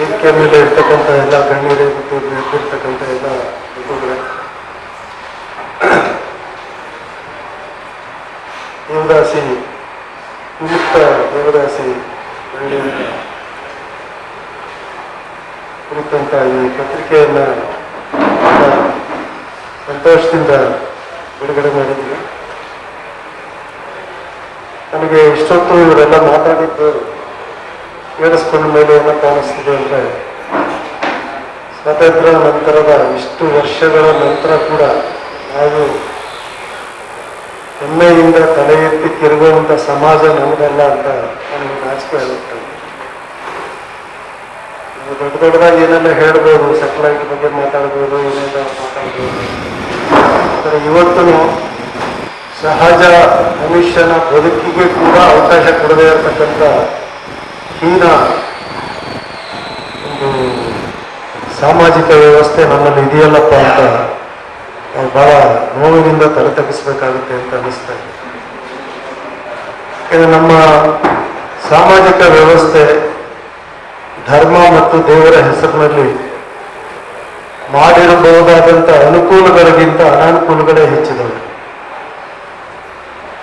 ವೇದಿಕೆ ಮೇಲೆ ಇರ್ತಕ್ಕಂಥ ಎಲ್ಲ ಗಣ್ಯರೇ ಮತ್ತು ಇರ್ತಕ್ಕಂಥ ಎಲ್ಲ ಬಂಧುಗಳೇ ದೇವದಾಸಿ ನಿಮಿತ್ತ ದೇವದಾಸಿ ಕುರಿತಂಥ ಈ ಪತ್ರಿಕೆಯನ್ನ ಸಂತೋಷದಿಂದ ಬಿಡುಗಡೆ ಮಾಡಿದ್ವಿ. ನನಗೆ ಇಷ್ಟೊತ್ತು ಇವರೆಲ್ಲ ಮಾತಾಡಿದ್ದು ಕೇಳಿಸ್ಕೊಂಡ ಮೇಲೆ ಏನೋ ಕಾಣಿಸ್ತಿದೆ ಅಂದರೆ ಸ್ವಾತಂತ್ರ್ಯ ನಂತರದ ಇಷ್ಟು ವರ್ಷಗಳ ನಂತರ ಕೂಡ ನಾವು ಹೆಮ್ಮೆಯಿಂದ ತಲೆ ಎತ್ತಿ ತಿರುಗುವಂಥ ಸಮಾಜ ನಮ್ದಲ್ಲ ಅಂತ ನನಗೆ ನಾಚಿಕೆ ಆಗುತ್ತೆ ದೊಡ್ಡ ದೊಡ್ಡದಾಗಿ ಏನೆಲ್ಲ ಹೇಳ್ಬೋದು ಸೆಟಲೈಟ್ ಬಗ್ಗೆ ಮಾತಾಡ್ಬೋದು, ಏನೆಲ್ಲ ಮಾತಾಡ್ಬೋದು. ಆದರೆ ಇವತ್ತು ಸಹಜ ಮನುಷ್ಯನ ಬದುಕಿಗೆ ಕೂಡ ಅವಕಾಶ ಕೊಡದೇ ಇರತಕ್ಕಂಥ ಹೀನ ಒಂದು ಸಾಮಾಜಿಕ ವ್ಯವಸ್ಥೆ ನಮ್ಮಲ್ಲಿ ಇದೆಯಲ್ಲಪ್ಪ ಅಂತ ಬಹಳ ನೋವಿನಿಂದ ತಲೆ ತಗ್ಗಿಸ್ಬೇಕಾಗುತ್ತೆ ಅಂತ ಅನಿಸ್ತಾ ಇದೆ. ನಮ್ಮ ಸಾಮಾಜಿಕ ವ್ಯವಸ್ಥೆ, ಧರ್ಮ ಮತ್ತು ದೇವರ ಹೆಸರಿನಲ್ಲಿ ಮಾಡಿರಬಹುದಾದಂಥ ಅನುಕೂಲಗಳಿಗಿಂತ ಅನಾನುಕೂಲಗಳೇ ಹೆಚ್ಚಿದವು.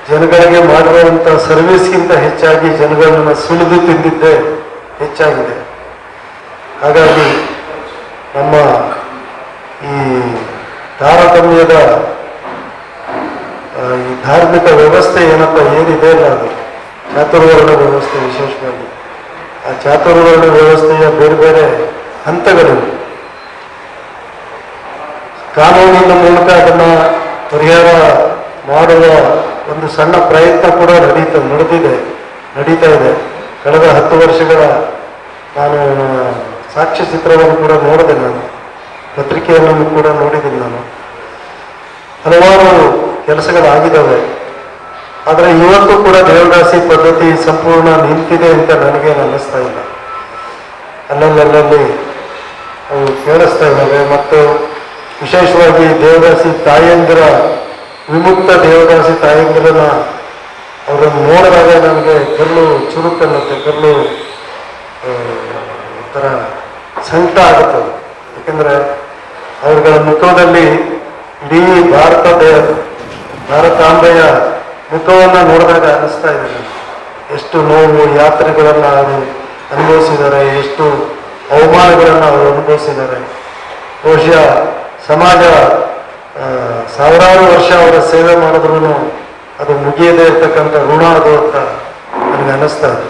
ಜನಗಳಿಗೆ ಮಾಡಿರುವಂಥ ಸರ್ವಿಸ್ಗಿಂತ ಹೆಚ್ಚಾಗಿ ಜನಗಳನ್ನ ಸುಳಿದು ತಿಂದಿದ್ದೇ ಹೆಚ್ಚಾಗಿದೆ. ಹಾಗಾಗಿ ನಮ್ಮ ಈ ತಾರತಮ್ಯದ ಈ ಧಾರ್ಮಿಕ ವ್ಯವಸ್ಥೆ ಏನಪ್ಪ, ಏನಿದೆ ಅಲ್ಲ ಅದು ಚಾತುರ್ವರ್ಣ ವ್ಯವಸ್ಥೆ ವಿಶೇಷವಾಗಿ. ಆ ಚಾತುರ್ವರ್ಣ ವ್ಯವಸ್ಥೆಯ ಬೇರೆ ಬೇರೆ ಹಂತಗಳಿವೆ. ಕಾನೂನಿನ ಮೂಲಕ ಅದನ್ನು ಪರಿಹಾರ ಮಾಡುವ ಒಂದು ಸಣ್ಣ ಪ್ರಯತ್ನ ಕೂಡ ನಡೀತ ನಡೆದಿದೆ. ನಡೀತಾ ಇದೆ. ಕಳೆದ ಹತ್ತು ವರ್ಷಗಳ ನಾನು ಸಾಕ್ಷ್ಯ ಚಿತ್ರವನ್ನು ಕೂಡ ನೋಡಿದೆ ನಾನು. ಪತ್ರಿಕೆಯನ್ನು ಕೂಡ ನೋಡಿದ್ದೀನಿ ನಾನು. ಹಲವಾರು ಕೆಲಸಗಳಾಗಿದ್ದಾವೆ. ಆದರೆ ಇವತ್ತು ಕೂಡ ದೇವದಾಸಿ ಪದ್ಧತಿ ಸಂಪೂರ್ಣ ನಿಂತಿದೆ ಅಂತ ನನಗೆ ಅನ್ನಿಸ್ತಾ ಇಲ್ಲ. ಅಲ್ಲಲ್ಲಲ್ಲಿ ಅವು ಕೇಳಿಸ್ತಾ ಇದ್ದಾವೆ. ಮತ್ತು ವಿಶೇಷವಾಗಿ ದೇವದಾಸಿ ತಾಯಂದಿರ ವಿಮುಕ್ತ ದೇವದಾಸಿ ತಾಯಂದಿರನ್ನ ಅವರನ್ನು ನೋಡಿದಾಗ ನನಗೆ ಕಲ್ಲು ಚುರುಕನ್ನುತ್ತೆ ಕಲ್ಲು ಒಂಥರ ಸಂಕಟ ಆಗುತ್ತೆ ಯಾಕೆಂದರೆ ಅವರುಗಳ ಮುಖದಲ್ಲಿ ಇಡೀ ಭಾರತದ ಭಾರತಾಂಬೆಯ ಮುಖವನ್ನು ನೋಡಿದಾಗ ಅನ್ನಿಸ್ತಾ ಇದೆ. ಎಷ್ಟು ನೋವು, ಯಾತ್ರೆಗಳನ್ನ ಅವರು ಅನುಭವಿಸಿದ್ದಾರೆ, ಎಷ್ಟು ಅವಮಾನಗಳನ್ನು ಅವರು ಅನುಭವಿಸಿದ್ದಾರೆ ಬಹುಶಃ ಸಮಾಜ ಸಾವಿರಾರು ವರ್ಷ ಅವರ ಸೇವೆ ಮಾಡಿದ್ರು ಅದು ಮುಗಿಯದೇ ಇರ್ತಕ್ಕಂಥ ಋಣ ಅದು ಅಂತ ನನಗೆ ಅನ್ನಿಸ್ತಾ ಇದೆ.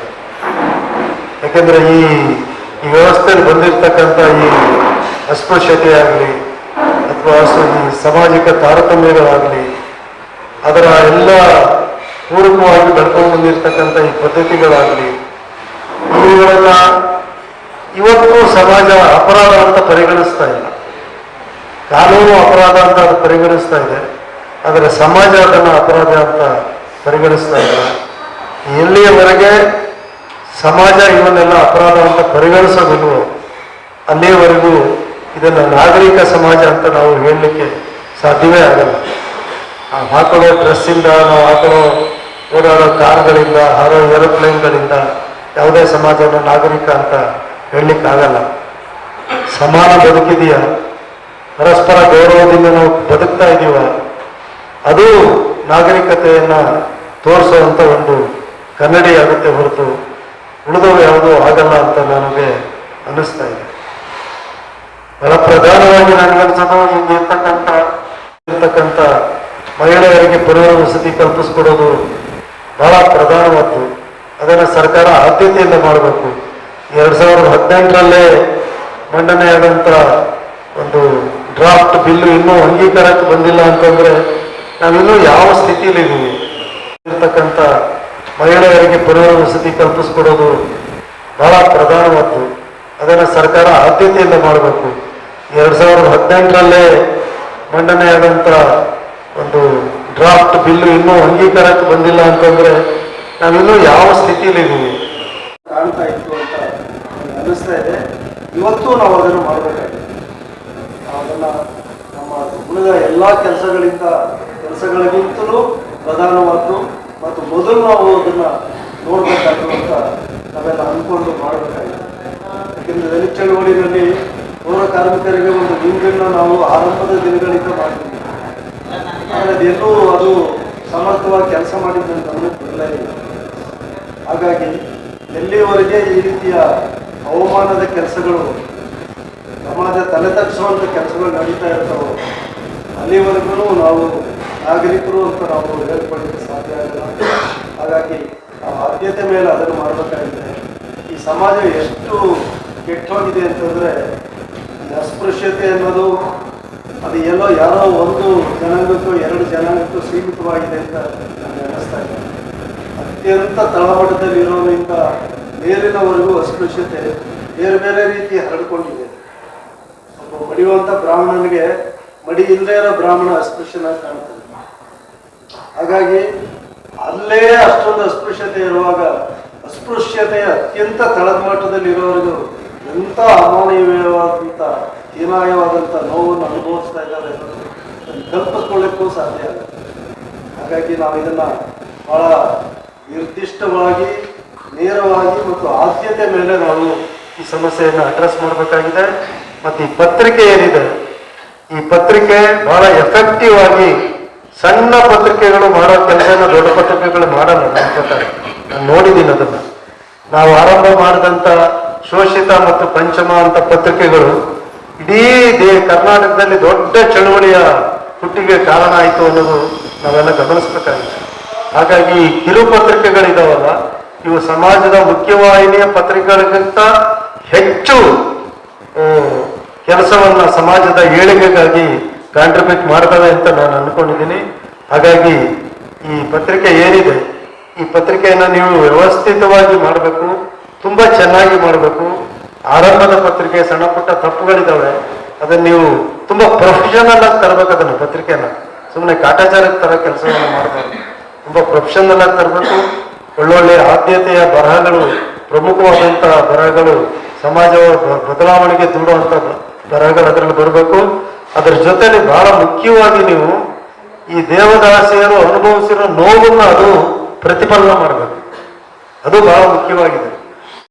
ಯಾಕೆಂದ್ರೆ ಈ ಈ ವ್ಯವಸ್ಥೆಯಲ್ಲಿ ಬಂದಿರತಕ್ಕಂಥ ಈ ಅಸ್ಪೃಶ್ಯತೆ ಆಗಲಿ, ಅಥವಾ ಈ ಸಾಮಾಜಿಕ ತಾರತಮ್ಯಗಳಾಗಲಿ, ಅದರ ಎಲ್ಲ ಪೂರಕವಾಗಿ ಬೆಳ್ಕೊಂಡು ಬಂದಿರತಕ್ಕಂಥ ಈ ಪದ್ಧತಿಗಳಾಗಲಿ, ಇವುಗಳನ್ನ ಇವತ್ತು ಸಮಾಜ ಅಪರಾಧ ಅಂತ ಪರಿಗಣಿಸ್ತಾ ಇಲ್ಲ. ಕಾನೂನು ಅಪರಾಧ ಅಂತ ಅದು ಪರಿಗಣಿಸ್ತಾ ಇದೆ. ಆದರೆ ಸಮಾಜ ಅದನ್ನು ಅಪರಾಧ ಅಂತ ಪರಿಗಣಿಸ್ತಾ ಇದೆ ಎಲ್ಲಿಯವರೆಗೆ ಸಮಾಜ ಇವನ್ನೆಲ್ಲ ಅಪರಾಧ ಅಂತ ಪರಿಗಣಿಸೋದಿಲ್ವೋ, ಅಲ್ಲಿಯವರೆಗೂ ಇದನ್ನು ನಾಗರಿಕ ಸಮಾಜ ಅಂತ ನಾವು ಹೇಳಲಿಕ್ಕೆ ಸಾಧ್ಯವೇ ಆಗಲ್ಲ. ಆ ಹಾಕೊಳ್ಳೋ ಡ್ರೆಸ್ಸಿಂದ, ನಾವು ಹಾಕೊಳ್ಳೋ ಓಡಾಡೋ ಕಾರ್ಗಳಿಂದ, ಹಾರೋ ಏರೋಪ್ಲೇನ್ಗಳಿಂದ ಯಾವುದೇ ಸಮಾಜವನ್ನು ನಾಗರಿಕ ಅಂತ ಹೇಳಲಿಕ್ಕಾಗಲ್ಲ. ಸಮಾನ ಬದುಕಿದೆಯಾ? ಪರಸ್ಪರ ಗೌರವದಿಂದ ನಾವು ಬದುಕ್ತಾ ಇದ್ದೀವ? ಅದು ನಾಗರಿಕತೆಯನ್ನ ತೋರಿಸುವಂತ ಒಂದು ಕನ್ನಡಿ ಆಗುತ್ತೆ ಹೊರತು ಉಳಿದವು ಯಾವುದು ಆಗಲ್ಲ ಅಂತ ನನಗೆ ಅನ್ನಿಸ್ತಾ ಇದೆ. ಬಹಳ ಪ್ರಧಾನವಾಗಿ ನನಗನ್ಸೋದು ಹಿಂಗೆ ಇರ್ತಕ್ಕಂಥ ಇರ್ತಕ್ಕಂಥ ಮಹಿಳೆಯರಿಗೆ ಪರಿವಾರ ವಸತಿ ಕಲ್ಪಿಸ್ಕೊಡೋದು ಬಹಳ ಪ್ರಧಾನವಾದ್ದು. ಅದನ್ನು ಸರ್ಕಾರ ಆದ್ಯತೆಯಿಂದ ಮಾಡಬೇಕು. ಎರಡು ಸಾವಿರದ ಹದಿನೆಂಟರಲ್ಲೇ ಮಂಡನೆಯಾದಂಥ ಒಂದು ಡ್ರಾಫ್ಟ್ ಬಿಲ್ ಇನ್ನೂ ಅಂಗೀಕಾರಕ್ಕೆ ಬಂದಿಲ್ಲ ಅಂತಂದ್ರೆ ನಾವಿನ್ನೂ ಯಾವ ಸ್ಥಿತಿಯಲ್ಲಿ ಇದ್ದೀವಿ? ಇರ್ತಕ್ಕಂಥ ಮಹಿಳೆಯರಿಗೆ ಪರಿವಾರ ವಸತಿ ಕಲ್ಪಿಸ್ಕೊಡೋದು ಬಹಳ ಪ್ರಧಾನವಾದ್ದು. ಅದನ್ನು ಸರ್ಕಾರ ಆದ್ಯತೆಯಿಂದ ಮಾಡಬೇಕು. ಎರಡ್ ಸಾವಿರದ ಹದಿನೆಂಟರಲ್ಲೇ ಮಂಡನೆಯಾದಂಥ ಒಂದು ಡ್ರಾಫ್ಟ್ ಬಿಲ್ ಇನ್ನೂ ಅಂಗೀಕಾರಕ್ಕೆ ಬಂದಿಲ್ಲ ಅಂತಂದ್ರೆ ನಾವಿನ್ನೂ ಯಾವ ಸ್ಥಿತಿಯಲ್ಲಿ ಇದ್ದೀವಿ? ಕಾಣ್ತಾ ಇತ್ತು ಅಂತ ಅನ್ನಿಸ್ತಾ ಇದೆ. ಇವತ್ತು ನಾವು ಅದನ್ನು ಮಾಡಬೇಕಾಗಿದೆ ನಾವು ಅದನ್ನ ನಮ್ಮ ಉಳಿದ ಎಲ್ಲ ಕೆಲಸಗಳಿಂದ ಕೆಲಸಗಳಿಗಿಂತಲೂ ಪ್ರಧಾನವಾದ್ದು ಮತ್ತು ಮೊದಲು ನಾವು ಅದನ್ನ ನೋಡ್ಬೇಕಾದ್ದು ಅಂತ ನಾವೆಲ್ಲ ಅಂದ್ಕೊಂಡು ಮಾಡಬೇಕಾಗಿದೆ. ಯಾಕೆಂದ್ರೆ ದಲಿತ ಚಳವಳಿನಲ್ಲಿ ಪೌರ ಕಾರ್ಮಿಕರಿಗೆ ಒಂದು ವಿಂಗನ್ನು ನಾವು ಆರಂಭದ ದಿನಗಳಿಂದ ಮಾಡಿದ್ದೀವಿ ಆದರೆ ಅದೆಲ್ಲೂ ಅದು ಸಮರ್ಥವಾಗಿ ಕೆಲಸ ಮಾಡಿದ್ದಂತ ಇಲ್ಲ. ಹಾಗಾಗಿ ಎಲ್ಲಿವರೆಗೆ ಈ ರೀತಿಯ ಅವಮಾನದ ಕೆಲಸಗಳು ಸಮಾಜ ತಲೆ ತಪ್ಪಿಸುವಂಥ ಕೆಲಸಗಳು ನಡೀತಾ ಇರ್ತಾವೋ ಅಲ್ಲಿವರೆಗೂ ನಾವು ನಾಗರಿಕರು ಅಂತ ನಾವು ಹೇಳ್ಕೊಳ್ಳಿಕ್ಕೆ ಸಾಧ್ಯ ಆಗಲ್ಲ ಹಾಗಾಗಿ ನಾವು ಆದ್ಯತೆ ಮೇಲೆ ಅದನ್ನು ಮಾಡಬೇಕಾಗಿದೆ. ಈ ಸಮಾಜ ಎಷ್ಟು ಕೆಟ್ಟೋಗಿದೆ ಅಂತಂದರೆ ಅಸ್ಪೃಶ್ಯತೆ ಅನ್ನೋದು, ಅದು ಎಲ್ಲೋ ಯಾರೋ ಒಂದು ಜನಾಂಗಕ್ಕೂ ಎರಡು ಜನಾಂಗಕ್ಕೂ ಸೀಮಿತವಾಗಿದೆ ಅಂತ ನಾನು ಅನ್ನಿಸ್ತಾ ಇದೆ ಅತ್ಯಂತ ತಳಮಟ್ಟದಲ್ಲಿರೋದ್ರಿಂದ ಮೇಲಿನವರೆಗೂ ಅಸ್ಪೃಶ್ಯತೆ ಬೇರೆ ಬೇರೆ ರೀತಿ ಹರಡಿಕೊಂಡಿದೆ. ಒಬ್ಬ ಬಡಿಯುವಂಥ ಬ್ರಾಹ್ಮಣನಿಗೆ ಮಡಿ ಇಲ್ಲದೆ ಇರೋ ಬ್ರಾಹ್ಮಣ ಅಸ್ಪೃಶ್ಯನ ಕಾಣ್ತದೆ. ಹಾಗಾಗಿ ಅಲ್ಲೇ ಅಷ್ಟೊಂದು ಅಸ್ಪೃಶ್ಯತೆ ಇರುವಾಗ ಅಸ್ಪೃಶ್ಯತೆಯ ಅತ್ಯಂತ ತಳಮಟ್ಟದಲ್ಲಿ ಇರೋರಿಗೆ ಎಂಥ ಅಮಾನವೀಯವಾದಂಥ ಹೀನಾಯವಾದಂಥ ನೋವನ್ನು ಅನುಭವಿಸ್ತಾ ಇದ್ದಾರೆ ಕಲ್ಪಿಸ್ಕೊಳ್ಳಿಕ್ಕೂ ಸಾಧ್ಯ ಆಗುತ್ತೆ ಹಾಗಾಗಿ ನಾವು ಇದನ್ನ ಬಹಳ ನಿರ್ದಿಷ್ಟವಾಗಿ, ನೇರವಾಗಿ ಮತ್ತು ಆದ್ಯತೆ ಮೇಲೆ ನಾವು ಈ ಸಮಸ್ಯೆಯನ್ನು ಅಡ್ರೆಸ್ ಮಾಡಬೇಕಾಗಿದೆ. ಮತ್ತು ಈ ಪತ್ರಿಕೆ ಏನಿದೆ ಪತ್ರಿಕೆ ಬಹಳ ಎಫೆಕ್ಟಿವ್ ಆಗಿ ಸಣ್ಣ ಪತ್ರಿಕೆಗಳು ಮಾಡೋ ಕೆಲಸನ ದೊಡ್ಡ ಪತ್ರಿಕೆಗಳು ಮಾಡಲ್ಲ ಪ್ರಕಾರ ನಾನು ನೋಡಿದ್ದೀನಿ ಅದನ್ನ. ನಾವು ಆರಂಭ ಮಾಡಿದಂತ ಶೋಷಿತ ಮತ್ತು ಪಂಚಮ ಅಂತ ಪತ್ರಿಕೆಗಳು ಇಡೀ ದೇ ಕರ್ನಾಟಕದಲ್ಲಿ ದೊಡ್ಡ ಚಳುವಳಿಯ ಹುಟ್ಟಿಗೆ ಕಾರಣ ಆಯಿತು ಅನ್ನೋದು ನಾವೆಲ್ಲ ಗಮನಿಸ್ಬೇಕಾಗಿದೆ. ಹಾಗಾಗಿ ಈ ಕಿರು ಪತ್ರಿಕೆಗಳಿದಾವಲ್ಲ, ಇವು ಸಮಾಜದ ಮುಖ್ಯವಾಹಿನಿಯ ಪತ್ರಿಕೆಗಳಿಗಿಂತ ಹೆಚ್ಚು ಕೆಲಸವನ್ನ ಸಮಾಜದ ಏಳಿಗೆಗಾಗಿ ಕಾಂಟ್ರಿಬ್ಯೂಟ್ ಮಾಡ್ತವೆ ಅಂತ ನಾನು ಅನ್ಕೊಂಡಿದ್ದೀನಿ. ಹಾಗಾಗಿ ಈ ಪತ್ರಿಕೆ ಏನಿದೆ, ಈ ಪತ್ರಿಕೆಯನ್ನ ನೀವು ವ್ಯವಸ್ಥಿತವಾಗಿ ಮಾಡಬೇಕು, ತುಂಬಾ ಚೆನ್ನಾಗಿ ಮಾಡಬೇಕು. ಆರಂಭದ ಪತ್ರಿಕೆ ಸಣ್ಣ ಪುಟ್ಟ ತಪ್ಪುಗಳಿದ್ದಾವೆ ಅದನ್ನ ನೀವು ತುಂಬಾ ಪ್ರೊಫೆಷನಲ್ ಆಗಿ ತರಬೇಕು ಅದನ್ನ ಪತ್ರಿಕೆನ ಸುಮ್ಮನೆ ಕಾಟಾಚಾರಕ್ಕೆ ತರ ಕೆಲಸವನ್ನು ಮಾಡಬೇಕು ತುಂಬಾ ಪ್ರೊಫೆಷನಲ್ ಆಗಿ ತರಬೇಕು. ಒಳ್ಳೊಳ್ಳೆ ಆದ್ಯತೆಯ ಬರಹಗಳು, ಪ್ರಮುಖವಾದಂತಹ ಬರಹಗಳು ಸಮಾಜ ಬದಲಾವಣೆಗೆ ದೂಡುವಂತ ಬ- ಬರಹಗಳು ಅದರಲ್ಲಿ ಬರಬೇಕು. ಅದರ ಜೊತೆಲಿ ಬಹಳ ಮುಖ್ಯವಾಗಿ ನೀವು ಈ ದೇವದಾಸಿಯರು ಅನುಭವಿಸಿರೋ ನೋವನ್ನು ಅದು ಪ್ರತಿಫಲನ ಮಾಡಬೇಕು. ಅದು ಬಹಳ ಮುಖ್ಯವಾಗಿದೆ.